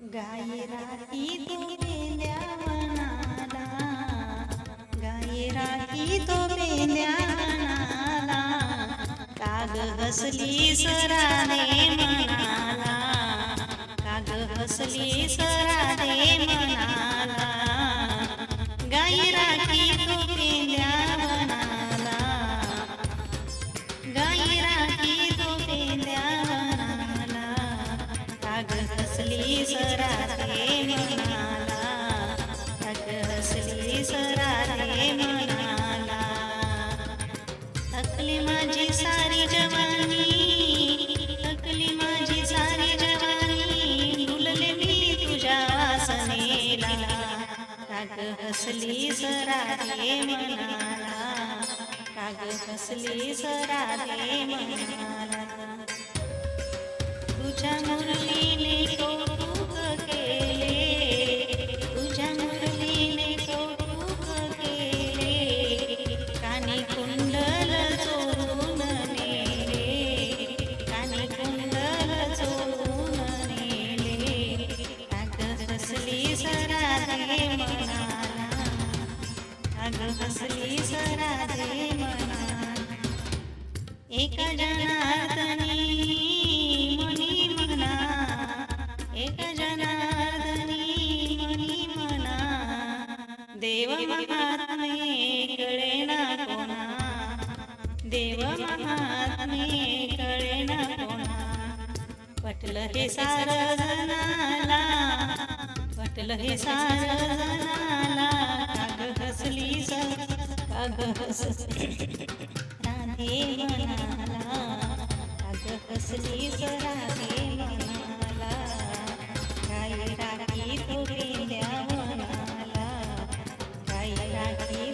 गाई राती तो पेंद्या मनाला तो मनाला काग हसली सराने मनाला काग हसली सराने मनाला गाई राखी तो पेल्या मनाला. गाई राखी तो पेंद्या काग हसली सराते मनाला काग हसली सराते मनाला थकली माझी सारी जवानी थकली माझी सारी जवानी डुलले मी तुझ्या वासनेला। काग हसली सराते मनाला काग हसली सराते मनाला तुझ्या मुरलीने एका जनार्दनी मनी म्हणा एक जनार्दनी मनी म्हणा देव महात्मे कळे ना कोणा. देव महात्मे कळे ना कोणा. पटलं हे सार जनाला पटलं हे सार जनाला काग हसली स काग हे म्हणाला अग हसली जरा हे म्हणाला काही राखी